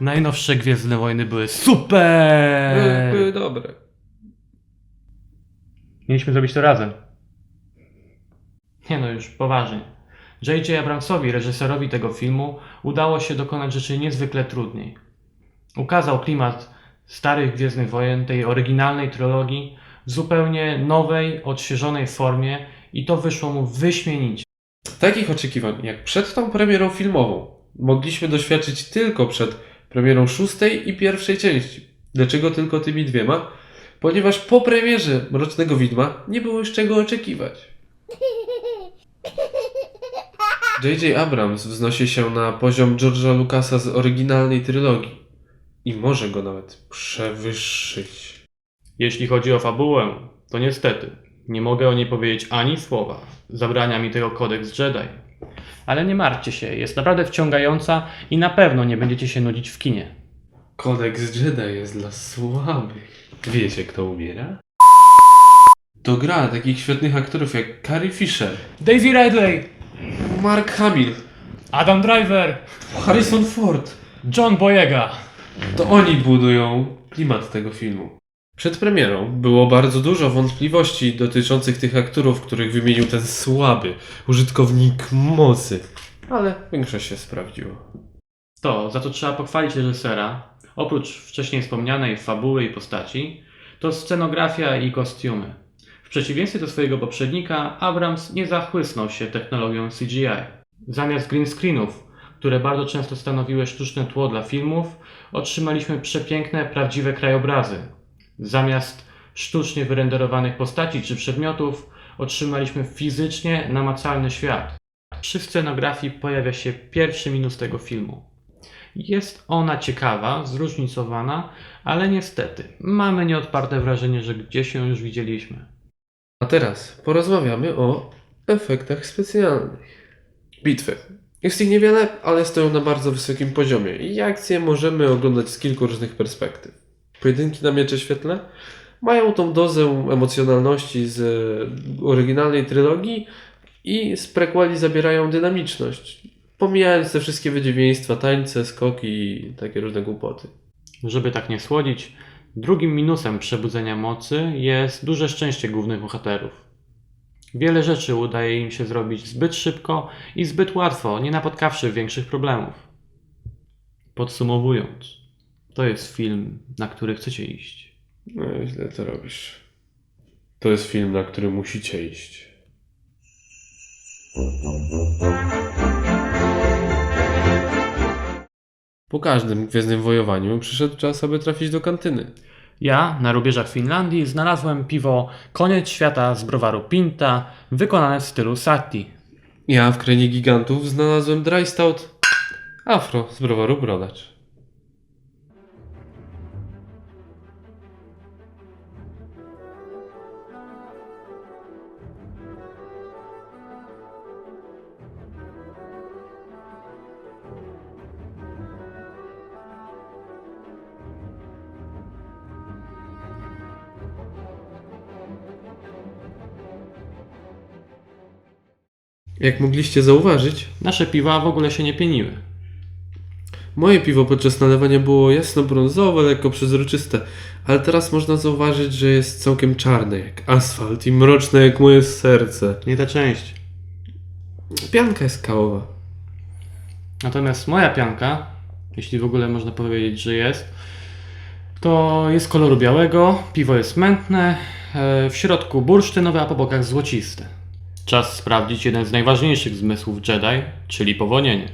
Najnowsze Gwiezdne Wojny były super! Były, były dobre. Mieliśmy zrobić to razem. Nie no, już poważnie. J.J. Abramsowi, reżyserowi tego filmu, udało się dokonać rzeczy niezwykle trudniej. Ukazał klimat starych Gwiezdnych Wojen, tej oryginalnej trylogii, w zupełnie nowej, odświeżonej formie i to wyszło mu wyśmienicie. Takich oczekiwań jak przed tą premierą filmową mogliśmy doświadczyć tylko przed premierą szóstej i pierwszej części. Dlaczego tylko tymi dwiema? Ponieważ po premierze Mrocznego Widma nie było już czego oczekiwać. J.J. Abrams wznosi się na poziom George'a Lucasa z oryginalnej trylogii i może go nawet przewyższyć. Jeśli chodzi o fabułę, to niestety nie mogę o niej powiedzieć ani słowa. Zabrania mi tego kodeks Jedi. Ale nie martwcie się, jest naprawdę wciągająca i na pewno nie będziecie się nudzić w kinie. Kodeks Jedi jest dla słabych. Wiecie, kto umiera? To gra takich świetnych aktorów jak Carrie Fisher, Daisy Ridley, Mark Hamill, Adam Driver, Harrison Ford. John Boyega. To oni budują klimat tego filmu. Przed premierą było bardzo dużo wątpliwości dotyczących tych aktorów, których wymienił ten słaby użytkownik mocy. Ale większość się sprawdziło. To, za co trzeba pochwalić reżysera, oprócz wcześniej wspomnianej fabuły i postaci, to scenografia i kostiumy. W przeciwieństwie do swojego poprzednika, Abrams nie zachłysnął się technologią CGI. Zamiast green screenów, które bardzo często stanowiły sztuczne tło dla filmów, otrzymaliśmy przepiękne, prawdziwe krajobrazy. Zamiast sztucznie wyrenderowanych postaci czy przedmiotów, otrzymaliśmy fizycznie namacalny świat. Przy scenografii pojawia się pierwszy minus tego filmu. Jest ona ciekawa, zróżnicowana, ale niestety mamy nieodparte wrażenie, że gdzieś ją już widzieliśmy. A teraz porozmawiamy o efektach specjalnych. Bitwy. Jest ich niewiele, ale stoją na bardzo wysokim poziomie i akcje możemy oglądać z kilku różnych perspektyw. Pojedynki na miecze świetlne mają tą dozę emocjonalności z oryginalnej trylogii i z prequeli zabierają dynamiczność, pomijając te wszystkie wydziwieństwa, tańce, skoki i takie różne głupoty. Żeby tak nie słodzić, drugim minusem przebudzenia mocy jest duże szczęście głównych bohaterów. Wiele rzeczy udaje im się zrobić zbyt szybko i zbyt łatwo, nie napotkawszy większych problemów. Podsumowując, to jest film, na który chcecie iść. No, źle to robisz. To jest film, na który musicie iść. Po każdym gwiezdnym wojowaniu przyszedł czas, aby trafić do kantyny. Ja na rubieżach Finlandii znalazłem piwo Koniec Świata z browaru Pinta, wykonane w stylu Sati. Ja w krainie gigantów znalazłem dry stout afro z browaru Brodacz. Jak mogliście zauważyć, Nasze piwa w ogóle się nie pieniły. Moje piwo podczas nalewania było jasno-brązowe, lekko przezroczyste, ale teraz można zauważyć, że jest całkiem czarne jak asfalt i mroczne jak moje serce. Nie ta część. Pianka jest kałowa. Natomiast moja pianka, jeśli w ogóle można powiedzieć, że jest, to jest koloru białego, piwo jest mętne, e, w środku bursztynowe, a po bokach złociste. Czas sprawdzić jeden z najważniejszych zmysłów Jedi, czyli powonienie.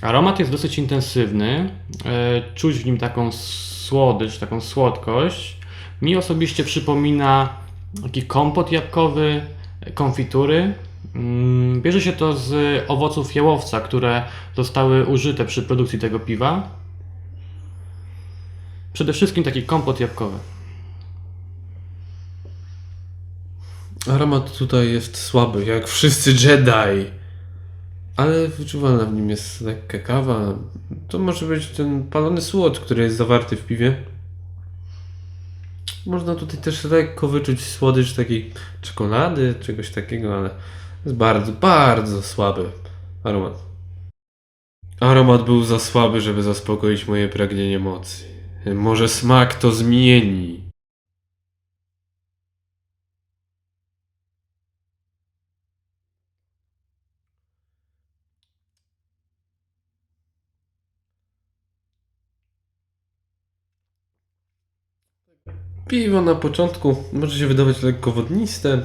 Aromat jest dosyć intensywny, e, czuć w nim taką słodycz, taką słodkość. Mi osobiście przypomina taki kompot jabłkowy, konfitury. Mm, Bierze się to z owoców jałowca, które zostały użyte przy produkcji tego piwa. Przede wszystkim taki kompot jabłkowy. Aromat tutaj jest słaby, jak wszyscy Jedi. Ale wyczuwalna w nim jest lekka kawa. To może być ten palony słod, który jest zawarty w piwie. Można tutaj też lekko wyczuć słodycz takiej czekolady, czegoś takiego, ale jest bardzo, bardzo słaby aromat. Aromat był za słaby, żeby zaspokoić moje pragnienie mocy. Może smak to zmieni. Piwo na początku może się wydawać lekko wodniste.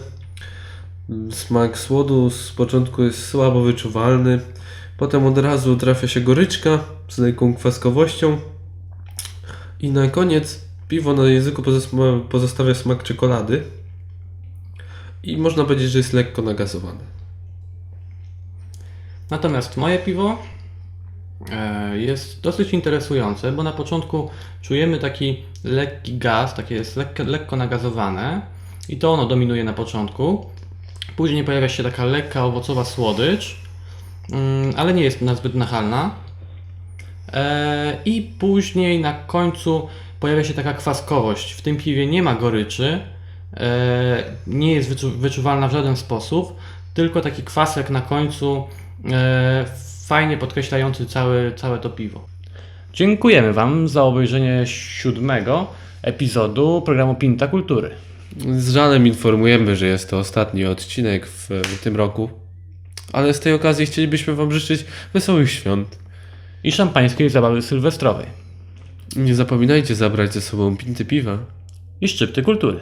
Smak słodu z początku jest słabo wyczuwalny. Potem od razu trafia się goryczka z lekką kwaskowością. I na koniec piwo na języku pozos- pozostawia smak czekolady. I można powiedzieć, że jest lekko nagazowane. Natomiast moje piwo jest dosyć interesujące, bo na początku czujemy taki lekki gaz, takie jest lekko, lekko nagazowane i to ono dominuje na początku. Później pojawia się taka lekka owocowa słodycz, mm, ale nie jest nazbyt nachalna. E, I później na końcu pojawia się taka kwaskowość. W tym piwie nie ma goryczy, e, nie jest wyczu- wyczuwalna w żaden sposób, tylko taki kwasek na końcu, e, fajnie podkreślający całe, całe to piwo. Dziękujemy Wam za obejrzenie siódmego epizodu programu Pinta Kultury. Z żalem informujemy, że jest to ostatni odcinek w, w tym roku. Ale z tej okazji chcielibyśmy Wam życzyć wesołych świąt. I szampańskiej zabawy sylwestrowej. Nie zapominajcie zabrać ze sobą pinty piwa. I szczypty kultury.